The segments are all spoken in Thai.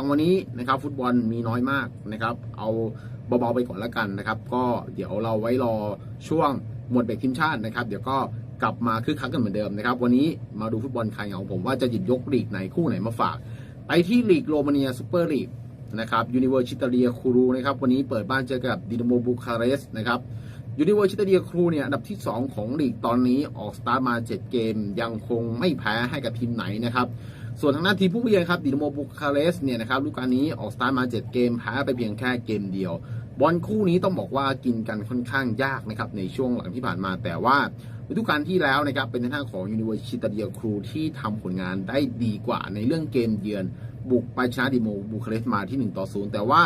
ทางวันนี้นะครับฟุตบอลมีน้อยมากนะครับ เอาเบาๆไปก่อนแล้วกันนะครับ ก็เดี๋ยวเราไว้รอช่วงหมดเบรกทีมชาตินะครับ เดี๋ยวก็กลับมาคึกคักกันเหมือนเดิมนะครับ วันนี้มาดูฟุตบอลใครเหงาผมว่าจะหยิบยกลีกไหนคู่ไหนมาฝาก ไปที่ลีกโรมาเนียซูเปอร์ลีกนะครับยูนิเวอร์ชิตาเลียคูรูนะครับวันนี้เปิดบ้านเจอกับดินาโมบูคาเรสนะครับยูนิเวอร์ชิตาเลียครูเนี่ยอันดับที่ 2 ของลีกตอนนี้ออกสตาร์มา 7 เกม ยังคงไม่แพ้ให้กับทีมไหนนะครับ ส่วนทางด้านทีมผู้เยือนครับดินาโมบูคาเรสเนี่ยนะครับฤดูกาลนี้ออกสตาร์ทมา 7 เกมแพ้ไปเพียงแค่เกมเดียว บอลคู่นี้ต้องบอกว่ากินกันค่อนข้างยากนะครับในช่วงหลังที่ผ่านมาแต่ว่าฤดูกาลที่แล้วนะครับเป็นทางของยูนิเวอร์ชิตาเดียครูที่ทำผลงานได้ดีกว่าในเรื่องเกมเยือน บุกไปชนะดิโมบูคาเรสมาที่ 1 ต่อ 0 แต่ว่า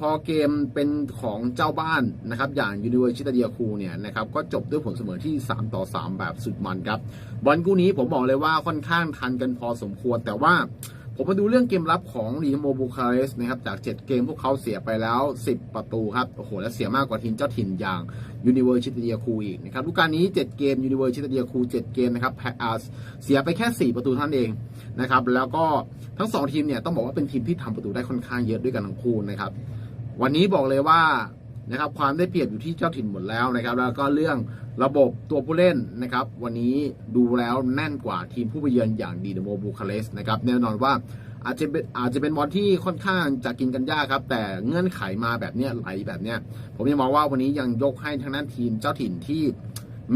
ฮอเกมเป็นของเจ้าบ้านนะครับ อย่างยูนิเวอร์ชิตาเดียคูเนี่ยนะครับก็จบด้วยผลเสมอที่ 3 ต่อ 3 แบบสุดมันครับบอลคู่นี้ผมบอกเลยว่าค่อนข้างทันกันพอสมควรแต่ว่า ผมมาดูเรื่องเกมรับของดิโมบูคาเรสนะครับจาก 7 เกมพวกเขาเสียไปแล้ว 10 ประตูครับโอ้โหและเสียมากกว่าทีมเจ้าถิ่นอย่างยูนิเวอร์ชิตาเดียคูอีกนะครับฤดูกกาลนี้ 7 เกมยูนิเวอร์ชิตาเดียคู7เกมนะครับแพ้อ่าเสียไปแค่ 4 ประตูท่านั้นเองนะครับแล้วก็ทั้งสองทีมเนี่ยต้องบอกว่าเป็นทีมที่ทำประตูได้ค่อนข้างเยอะด้วยกันทั้งคู่นะครับวันนี้บอกเลยว่า นะครับความได้เปรียบอยู่ที่เจ้าถิ่นหมดแล้วนะครับ แล้วก็เรื่องระบบตัวผู้เล่นนะครับ วันนี้ดูแล้วแน่นกว่าทีมผู้ไปเยือนอย่างดีเดโมบูคาเรสนะครับแน่นอนว่าอาจจะเป็นอาจจะเป็นบอลที่ค่อนข้างจะกินกันยากครับ แต่เงื่อนไขมาแบบเนี้ยไหลแบบเนี้ยผมยังมองว่าวันนี้ยังยกให้ทางด้านทีมเจ้าถิ่นที่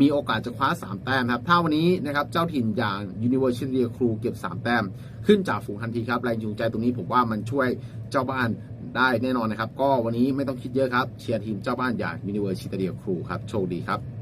มีโอกาสจะคว้า 3 แต้มครับ ถ้าวันนี้นะครับเจ้าถิ่นอย่าง University of Crew เก็บ 3 แต้ม ขึ้นจากฝูงทันทีครับ แรงจูงใจตรงนี้ผมว่ามันช่วยเจ้าบ้าน ได้แน่นอนนะครับ ก็วันนี้ไม่ต้องคิดเยอะครับเชียร์ทีมเจ้าบ้านอย่างยูนิเวอร์ซิตี้ครูครับโชคดีครับ